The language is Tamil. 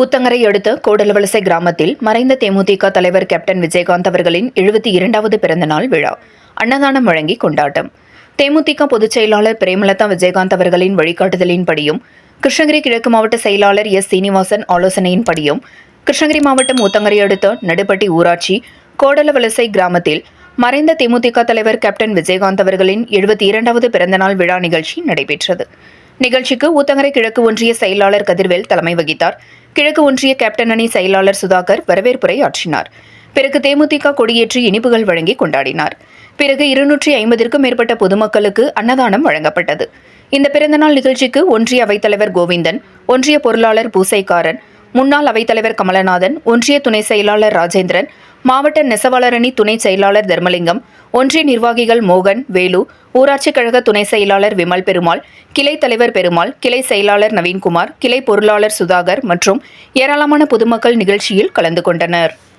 ஊத்தங்கரை அடுத்த கோடலவலசை கிராமத்தில் மறைந்த தேமுதிக தலைவர் கேப்டன் விஜயகாந்த் அவர்களின் எழுபத்தி இரண்டாவது பிறந்தநாள் விழா. அன்னதானம் வழங்கி கொண்டாட்டம். தேமுதிக பொதுச் செயலாளர் பிரேமலதா விஜயகாந்த் அவர்களின் வழிகாட்டுதலின்படியும் கிருஷ்ணகிரி கிழக்கு மாவட்ட செயலாளர் எஸ் சீனிவாசன் ஆலோசனையின்படியும் கிருஷ்ணகிரி மாவட்டம் ஊத்தங்கரை அடுத்த நடுப்பட்டி ஊராட்சி கோடலவலசை கிராமத்தில் மறைந்த தேமுதிக தலைவர் கேப்டன் விஜயகாந்த் அவர்களின் எழுபத்தி இரண்டாவது பிறந்தநாள் விழா நிகழ்ச்சி நடைபெற்றது. நிகழ்ச்சிக்கு ஊத்தங்கரை கிழக்கு ஒன்றிய செயலாளர் கதிர்வேல் தலைமை வகித்தார். கிழக்கு ஒன்றிய கேப்டன் அணி செயலாளர் சுதாகர் வரவேற்புரை ஆற்றினார். பிறகு தேமுதிக கொடியேற்றி இனிப்புகள் வழங்கி கொண்டாடினார். பிறகு இருநூற்றி ஐம்பதிற்கும் மேற்பட்ட பொதுமக்களுக்கு அன்னதானம் வழங்கப்பட்டது. இந்த பிறந்தநாள் நிகழ்ச்சிக்கு ஒன்றிய அவைத்தலைவர் கோவிந்தன் ஒன்றிய பொருளாளர் பூசைக்காரன் முன்னாள் அவைத்தலைவர் கமலநாதன் ஒன்றிய துணை செயலாளர் ராஜேந்திரன் மாவட்ட நெசவாளரணி துணை செயலாளர் தர்மலிங்கம் ஒன்றிய நிர்வாகிகள் மோகன் வேலு ஊராட்சி கழக துணை செயலாளர் விமல் பெருமாள் கிளை தலைவர் பெருமாள் கிளை செயலாளர் நவீன்குமார் கிளை பொருளாளர் சுதாகர் மற்றும் ஏராளமான பொதுமக்கள் நிகழ்ச்சியில் கலந்து கொண்டனர்.